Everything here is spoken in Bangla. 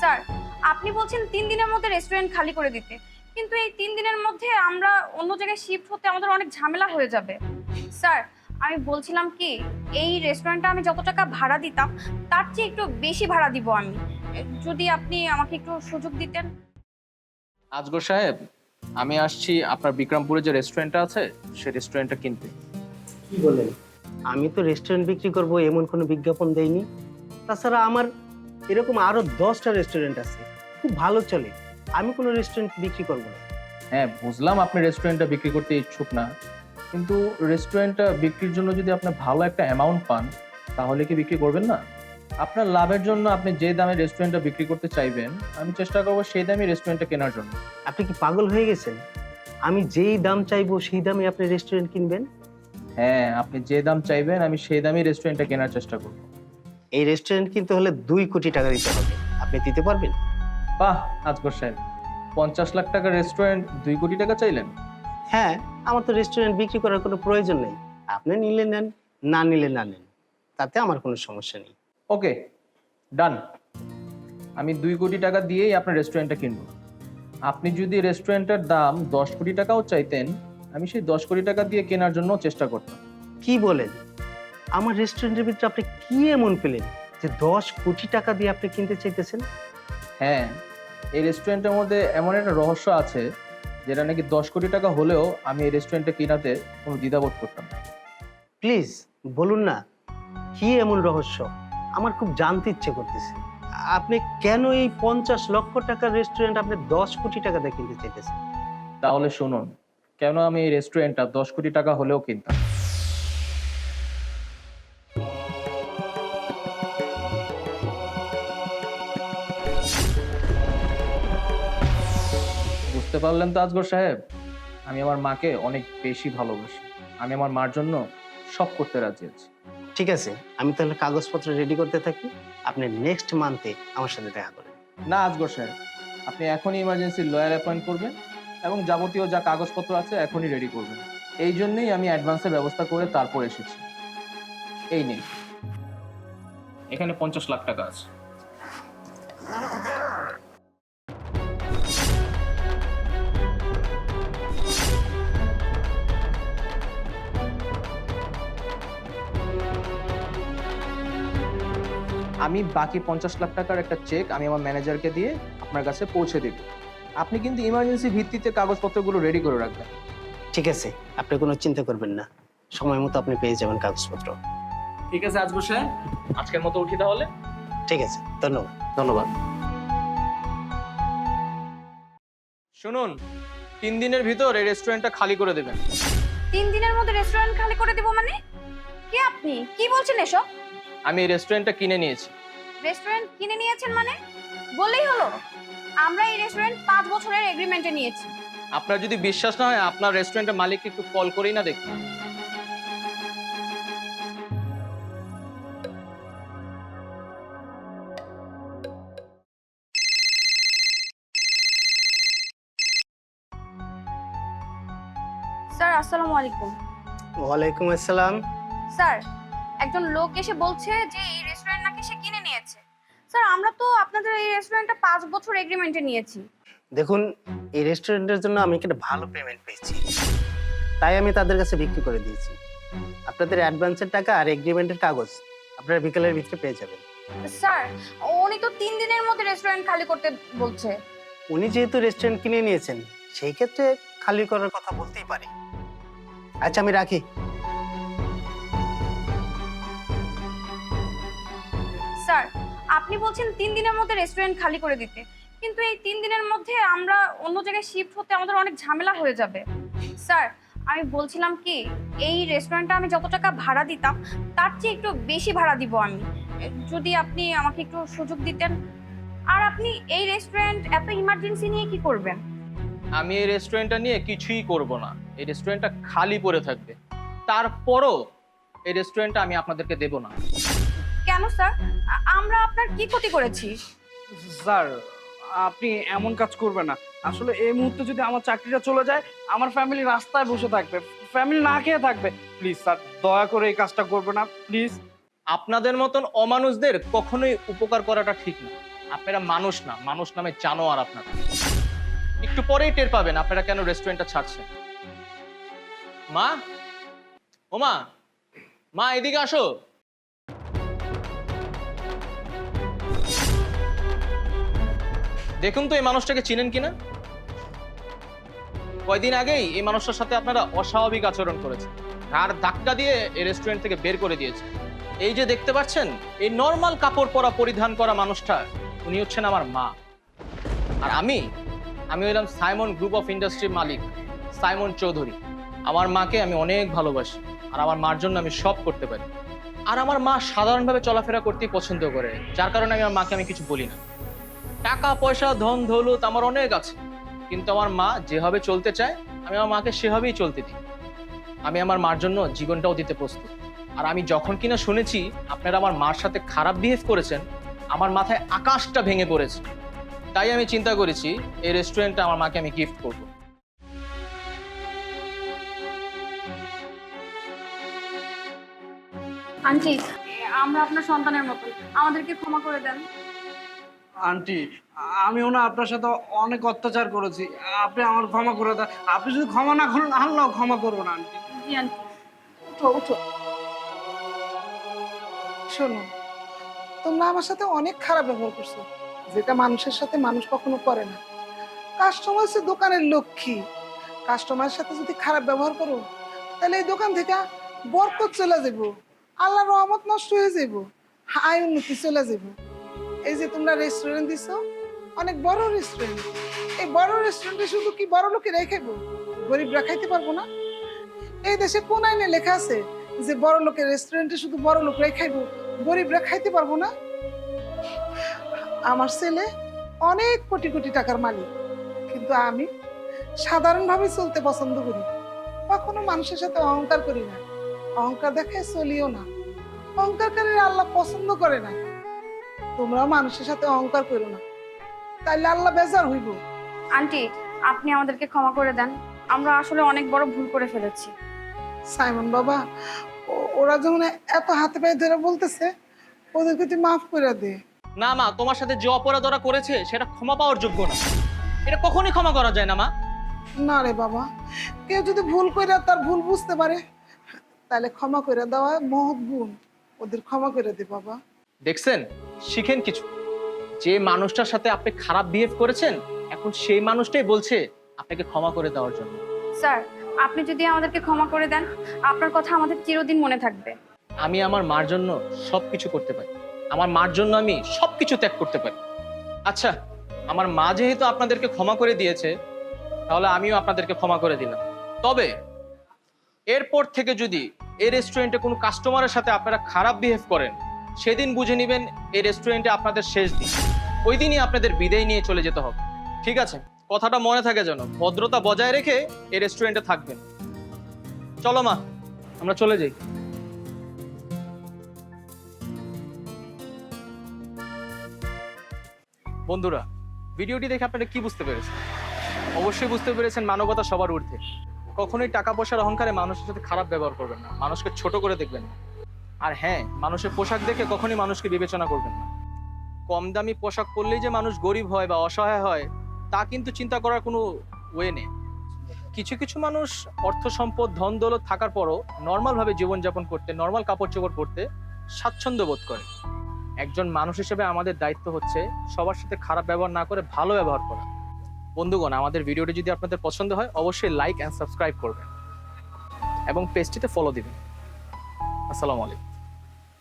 স্যার আপনি বলছেন তিন দিনের মধ্যে রেস্টুরেন্ট খালি করে দিতে। কিন্তু এই তিন দিনের মধ্যে আমরা অন্য জায়গায় শিফট হতে আমাদের অনেক ঝামেলা হয়ে যাবে। স্যার আমি বলছিলাম কি এই রেস্টুরেন্টটা আমি যত টাকা ভাড়া দিতাম তার চেয়ে একটু বেশি ভাড়া দিব আমি। যদি আপনি আমাকে একটু সুযোগ দিতেন। আজগর সাহেব আমি আসছি আপনার বিক্রমপুরে যে রেস্টুরেন্টটা আছে সেই রেস্টুরেন্টটা কিনতে। কি বলেন? আমি তো রেস্টুরেন্ট বিক্রি করব এমন কোনো বিজ্ঞাপন দেইনি। তাছাড়া আমার এরকম আরও দশটা রেস্টুরেন্ট আছে। খুব ভালো চলে। আমি কোনো রেস্টুরেন্ট বিক্রি করব না। হ্যাঁ বুঝলাম আপনি রেস্টুরেন্টটা বিক্রি করতে ইচ্ছুক না। কিন্তু রেস্টুরেন্টটা বিক্রির জন্য যদি আপনি ভালো একটা অ্যামাউন্ট পান তাহলে কি বিক্রি করবেন না? আপনার লাভের জন্য আপনি যে দামে রেস্টুরেন্টটা বিক্রি করতে চাইবেন আমি চেষ্টা করব সেই দামে রেস্টুরেন্টটা কেনার জন্য। আপনি কি পাগল হয়ে গেছেন? আমি যেই দাম চাইব সেই দামে আপনি রেস্টুরেন্ট কিনবেন? হ্যাঁ আপনি যে দাম চাইবেন আমি সেই দামে রেস্টুরেন্টটা কেনার চেষ্টা করব। এই রেস্টুরেন্ট কিনতে হলে দুই কোটি টাকা দিতে হবে। আপনি দিতে পারবেন? বাহ আজগর সাহেব পঞ্চাশ লাখ টাকার রেস্টুরেন্ট দুই কোটি টাকা চাইলেন। হ্যাঁ আমার তো রেস্টুরেন্ট বিক্রি করার কোনো প্রয়োজন নেই। আপনি নিলে নেন না নিলে না নেন তাতে আমার কোনো সমস্যা নেই। ওকে ডান। আমি দুই কোটি টাকা দিয়েই আপনার রেস্টুরেন্টটা কিনবো। আপনি যদি রেস্টুরেন্টের দাম দশ কোটি টাকাও চাইতেন আমি সেই দশ কোটি টাকা দিয়ে কেনার জন্য চেষ্টা করতাম। কি বলেন? আমার রেস্টুরেন্টের ভিতরে আপনি কি এমন পেলেন যে দশ কোটি টাকা দিয়ে আপনি কিনতে চাইতেছেন? হ্যাঁ এই রেস্টুরেন্টের মধ্যে এমন একটা রহস্য আছে যেটা নাকি দশ কোটি টাকা হলেও আমি এই রেস্টুরেন্টটা কেনাতে কোনো দ্বিধাবোধ করতাম না। প্লিজ বলুন না কি এমন রহস্য? আমার খুব জানতে ইচ্ছে করতেছে। আপনি কেন এই পঞ্চাশ লক্ষ টাকার রেস্টুরেন্ট আপনি দশ কোটি টাকা দিয়ে কিনতে চাইতেছেন? তাহলে শুনুন কেন আমি এই রেস্টুরেন্টটা দশ কোটি টাকা হলেও কিনতাম বুঝতে পারলেন তো আজগর সাহেব? আমি আমার মাকে অনেক বেশি ভালোবাসি। আমি আমার মার জন্য সব করতে রাজি আছি। ঠিক আছে আমি তাহলে কাগজপত্র রেডি করতে থাকি। আপনি নেক্সট মান্থে আমার সাথে দেখা করেন। না আজগর সাহেব আপনি এখনই ইমার্জেন্সি লয়ার অ্যাপয়েন্ট করবেন এবং যাবতীয় যা কাগজপত্র আছে এখনই রেডি করবেন। এই জন্যই আমি অ্যাডভান্সের ব্যবস্থা করে তারপর এসেছি। এই নিন। এখানে পঞ্চাশ লাখ টাকা আছে। আমি বাকি পঞ্চাশ লাখ টাকার একটা চেক আমি আমার ম্যানেজারকে দিয়ে আপনার কাছে পৌঁছে দেব। আপনি কিন্তু ইমার্জেন্সি ভিত্তিতে কাগজপত্রগুলো রেডি করে রাখবেন। ঠিক আছে আপনি কোনো চিন্তা করবেন না। সময় মতো আপনি পেয়ে যাবেন কাগজপত্র। ঠিক আছে আজগর সাহেব। আজকের মতো উঠি তাহলে। ঠিক আছে ধন্যবাদ। ধন্যবাদ। শুনুন তিন দিনের ভিতর এই রেস্টুরেন্টটা খালি করে দেবেন। তিন দিনের মধ্যে রেস্টুরেন্ট খালি করে দিব মানে? কি আপনি? কি বলছেন এসব? আমি এই রেস্টুরেন্টটা কিনে নিয়েছি। রেস্টুরেন্ট কিনে নিয়েছেন মানে? বললেই হলো। আমরা এই রেস্টুরেন্ট পাঁচ বছরের এগ্রিমেন্টে নিয়েছি। আপনার যদি বিশ্বাস না হয় আপনার রেস্টুরেন্টের মালিককে একটু কল করেই না দেখুন। স্যার আসসালামু আলাইকুম। ওয়ালাইকুম আসসালাম। স্যার একজন লোক এসে বলছে যে এই রেস্টুরেন্ট নাকি সে কিনে নিয়েছে। স্যার আমরা তো আপনাদের এই রেস্টুরেন্টটা পাঁচ বছর এগ্রিমেন্টে নিয়েছি। দেখুন এই রেস্টুরেন্টের জন্য আমি একটা ভালো পেমেন্ট পেয়েছি। তাই আমি তাদের কাছে বিক্রি করে দিয়েছি। আপনাদের অ্যাডভান্সের টাকা আর এগ্রিমেন্টের কাগজ আপনারা বিকেলের ভিতরে পেয়ে যাবেন। স্যার উনি তো তিন দিনের মধ্যে রেস্টুরেন্ট খালি করতে বলছে। উনি যেহেতু রেস্টুরেন্ট কিনে নিয়েছেন সেই ক্ষেত্রে খালি করার কথা বলতেই পারি। আচ্ছা আমি রাখি। স্যার, আপনি বলছেন তিন দিনের মধ্যে রেস্টুরেন্ট খালি করে দিতে। কিন্তু এই তিন দিনের মধ্যে আমরা অন্য জায়গায় শিফট হতে আমাদের অনেক ঝামেলা হয়ে যাবে। স্যার, আমি বলছিলাম কি, এই রেস্টুরেন্টটা আমি যত টাকা ভাড়া দিতাম, তার চেয়ে একটু বেশি ভাড়া দিব আমি। যদি আপনি আমাকে একটু সুযোগ দিতেন। আর আপনি এই রেস্টুরেন্ট এত ইমার্জেন্সি নিয়ে কি করবেন? আমি এই রেস্টুরেন্টটা নিয়ে কিছুই করব না। এই রেস্টুরেন্টটা খালি পড়ে থাকবে। তারপরও এই রেস্টুরেন্টটা আমি আপনাদেরকে দেব না। কেন স্যার আমরা আপনার কি ক্ষতি করেছি? স্যার আপনি এমন কাজ করবেন না। আসলে এই মুহূর্তে যদি আমার চাকরিটা চলে যায় আমার ফ্যামিলি রাস্তায় বসে থাকবে ফ্যামিলি না খেয়ে থাকবে। প্লিজ স্যার দয়া করে এই কাজটা করবে না প্লিজ আপনাদের মতন অমানুষদের কখনোই উপকার করাটা ঠিক না। আপনারা মানুষ না মানুষ নামে জানোয়ার আপনারা। একটু পরেই টের পাবেন আপনারা কেন রেস্টুরেন্টটা ছাড়ছেন। মা? ও মা? মা এদিকে আসো। দেখুন তো এই মানুষটাকে চিনেন কিনা? কয়দিন আগেই এই মানুষটার সাথে আপনারা অস্বাভাবিক আচরণ করেছেন। আর ধাক্কা দিয়ে এই রেস্টুরেন্ট থেকে বের করে দিয়েছে এই যে দেখতে পাচ্ছেন, এই নর্মাল কাপড় পরা, পরিধান করা মানুষটা, উনি হচ্ছেন আমার মা। আর আমি আমি হইলাম সাইমন গ্রুপ অফ ইন্ডাস্ট্রির মালিক, সাইমন চৌধুরী। আমার মাকে আমি অনেক ভালোবাসি, আর আমার মার জন্য আমি সব করতে পারি। আর আমার মা সাধারণভাবে চলাফেরা করতেই পছন্দ করে, যার কারণে আমি আমার মাকে আমি কিছু বলি না। টাকা পয়সা ধন দৌলত আমার অনেক আছে। কিন্তু আমার মা যেভাবে চলতে চায়, আমি আমার মাকে সেভাবেই চলতে দিই। আমি আমার মার জন্য জীবনটাও দিতে প্রস্তুত। আর আমি যখন কিনা শুনেছি আপনারা আমার মার সাথে খারাপ বিহেভ করেছেন, আমার মাথায় আকাশটা ভেঙে পড়েছে। তাই আমি চিন্তা করেছি, এই রেস্টুরেন্টটা আমার মাকে আমি গিফট করব। আন্টি, আমরা আপনার সন্তানের মতো আমাদেরকে ক্ষমা করে দেন। আন্টি আমিও না আপনার সাথে অনেক অত্যাচার করেছি। আপনি আমার ক্ষমা করে দেন। আপনি যদি ক্ষমা না করেন আল্লাহ ক্ষমা করব না আন্টি। জি আন্টি। উঠো উঠো। শোনো তোমরা আমার সাথে অনেক খারাপ ব্যবহার করছ। যেটা মানুষের সাথে মানুষ কখনো করে না। কাস্টমার হচ্ছে দোকানের লক্ষ্মী। কাস্টমারের সাথে যদি খারাপ ব্যবহার করো তাহলে এই দোকান থেকে বরকত চলে যাব আল্লাহর রহমত নষ্ট হয়ে যাব আয় উন্নতি চলে যাব এই যে তোমরা রেস্টুরেন্ট দিছো, অনেক বড় রেস্টুরেন্ট এই বড় রেস্টুরেন্টে শুধু কি বড় লোকেরাই খাইবো গরিবরা খাইতে পারব না। এই দেশে কোন আইনে লেখা আছে যে বড় লোকের রেস্টুরেন্টে শুধু বড় লোকরাই খাইবো? গরিবরা খাইতে পারব না। আমার ছেলে অনেক কোটি কোটি টাকার মালিক, কিন্তু আমি সাধারণভাবে চলতে পছন্দ করি। কখনো মানুষের সাথে অহংকার করি না। অহংকার দেখে চলিও না। অহংকারকারীর আল্লাহ পছন্দ করে না। তোমরাও মানুষের সাথে অহংকার করো না। তাইলে আল্লাহ বেজার হইব। আন্টি আপনি আমাদেরকে ক্ষমা করে দেন। আমরা আসলে অনেক বড় ভুল করে ফেলেছি। সাইমন বাবা ও- ওরা যেমন এত হাতে পায়ে ধরে বলতেছে ওদেরকে তুই মাফ করে দে। না মা তোমার সাথে যে অপরাধ ওরা করেছে সেটা ক্ষমা পাওয়ার যোগ্য না। এটা কখনই ক্ষমা করা যায় না মা। না রে বাবা কেউ যদি ভুল করে তার ভুল বুঝতে পারে তাহলে ক্ষমা করে দেওয়া মহৎ গুণ। ওদের ক্ষমা করে দে বাবা। দেখছেন? শিখেন কিছু। যে মানুষটার সাথে আপনি খারাপ বিহেভ করেছেন এখন সেই মানুষটাই বলছে আপনাকে ক্ষমা করে দেওয়ার জন্য। স্যার আপনি যদি আমাদেরকে ক্ষমা করে দেন আপনার কথা আমাদের চিরদিন মনে থাকবে। আমি আমার মার জন্য সবকিছু করতে পারি। আমার মার জন্য আমি সবকিছু ত্যাগ করতে পারি। আচ্ছা আমার মা যেহেতু আপনাদেরকে ক্ষমা করে দিয়েছে তাহলে আমিও আপনাদেরকে ক্ষমা করে দিলাম। তবে এরপর থেকে যদি এই রেস্টুরেন্টে কোনো কাস্টমারের সাথে আপনারা খারাপ বিহেভ করেন সেদিন বুঝে নেবেন এই রেস্টুরেন্টে আপনাদের শেষ দিন। ওই দিনই আপনাদের বিদায় নিয়ে চলে যেতে হবে। ঠিক আছে? কথাটা মনে থাকে যেন। ভদ্রতা বজায় রেখে এই রেস্টুরেন্টে থাকবেন। চলো মা, আমরা চলে যাই। বন্ধুরা, ভিডিওটি দেখে আপনারা কি বুঝতে পেরেছেন? অবশ্যই বুঝতে পেরেছেন মানবতা সবার ঊর্ধ্বে। কখনোই টাকা পয়সার অহংকারে মানুষের সাথে খারাপ ব্যবহার করবেন না। মানুষকে ছোট করে দেখবেন না। আর হ্যাঁ মানুষের পোশাক দেখে কখনই মানুষকে বিবেচনা করবেন না। কম দামি পোশাক পরলেই যে মানুষ গরিব হয় বা অসহায় হয়, তা কিন্তু চিন্তা করার কোনো ওয়ে নেই। কিছু কিছু মানুষ অর্থ সম্পদ, ধন দৌলত থাকার পরও নর্মালভাবে জীবনযাপন করতে, নর্মাল কাপড় চোপড় পরতে স্বাচ্ছন্দ্য বোধ করে। একজন মানুষ হিসেবে আমাদের দায়িত্ব হচ্ছে সবার সাথে খারাপ ব্যবহার না করে ভালো ব্যবহার করা। বন্ধুগণ, আমাদের ভিডিওটি যদি আপনাদের পছন্দ হয়, অবশ্যই লাইক অ্যান্ড সাবস্ক্রাইব করবেন এবং পেজটিতে ফলো দিবেন। আসসালামু আলাইকুম।